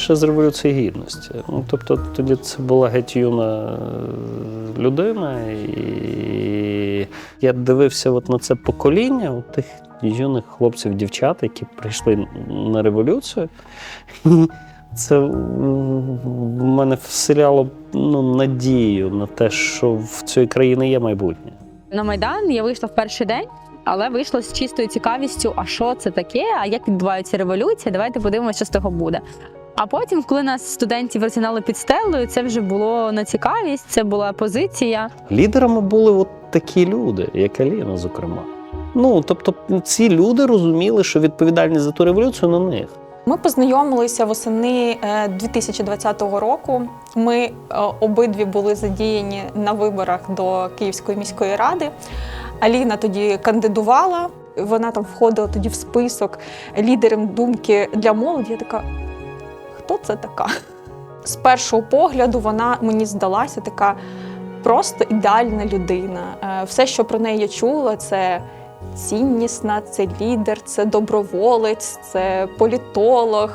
ще з Революції Гідності. Ну, тобто тоді це була геть юна е, людина, і я дивився от на це покоління от тих юних хлопців, дівчат, які прийшли на революцію. Це в мене вселяло ну, надію на те, що в цієї країни є майбутнє. На Майдан я вийшла в перший день, але вийшла з чистою цікавістю, а що це таке, а як відбувається революція, давайте подивимося, що з того буде. А потім, коли нас студентів розігнали під стелею, це вже було на цікавість, це була позиція. Лідерами були от такі люди, як Аліна, зокрема. Ну, тобто, ці люди розуміли, що відповідальність за ту революцію на них. Ми познайомилися восени е, 2020 року. Ми е, обидві були задіяні на виборах до Київської міської ради. Аліна тоді кандидувала. Вона там входила тоді в список лідерів думки для молоді. Я така, хто це така? З першого погляду вона мені здалася така просто ідеальна людина. Е, Все, що про неї я чула, це ціннісна, це лідер, це доброволець, це політолог.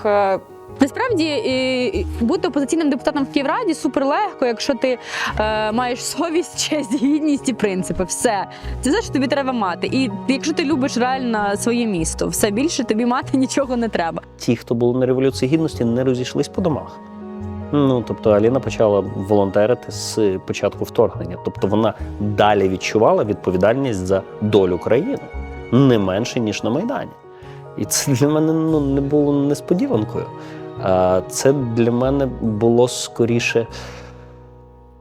Насправді бути опозиційним депутатом в Київраді суперлегко, якщо ти е, маєш совість, честь, гідність і принципи. Все це все, що тобі треба мати. І якщо ти любиш реально своє місто, все більше тобі мати нічого не треба. Ті, хто були на революції гідності, не розійшлись по домах. Ну, тобто Аліна почала волонтерити з початку вторгнення. Тобто вона далі відчувала відповідальність за долю країни не менше, ніж на Майдані. І це для мене ну, не було несподіванкою. Це для мене було скоріше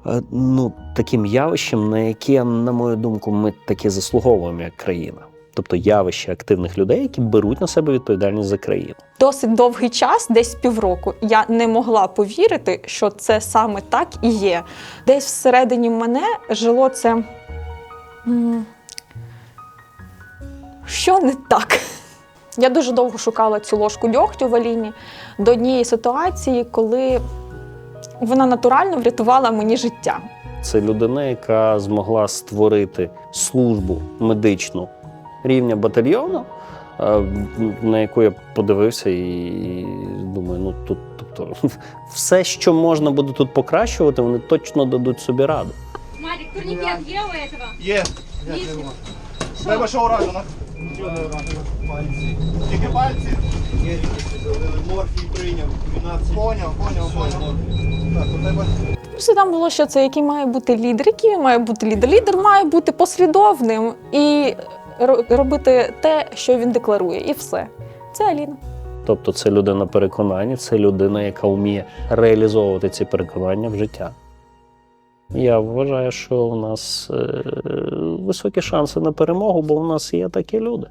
е, ну, таким явищем, на яке, на мою думку, ми таки заслуговуємо як країна. Тобто явище активних людей, які беруть на себе відповідальність за країну. Досить довгий час, десь півроку, я не могла повірити, що це саме так і є. Десь всередині мене жило це. Що не так? Я дуже довго шукала цю ложку дьогтю в Аліні до однієї ситуації, коли вона натурально врятувала мені життя. Це людина, яка змогла створити службу медичну рівня батальйону, е, на яку я подивився і думаю, ну тут, тобто, все, що можна буде тут покращувати, вони точно дадуть собі раду. Марик, турникет є у этого? Є. Треба ще уражена. Тільки пальці. Морфій прийняв 12. Поняв, поняв, поняв. Так, у тебе Все там було, що це який має бути лідер, який має бути лідер. Лідер має бути послідовним і робити те, що він декларує, і все. Це Аліна. Тобто, це людина переконання, це людина, яка вміє реалізовувати ці переконання в життя. Я вважаю, що у нас е, високі шанси на перемогу, бо у нас є такі люди.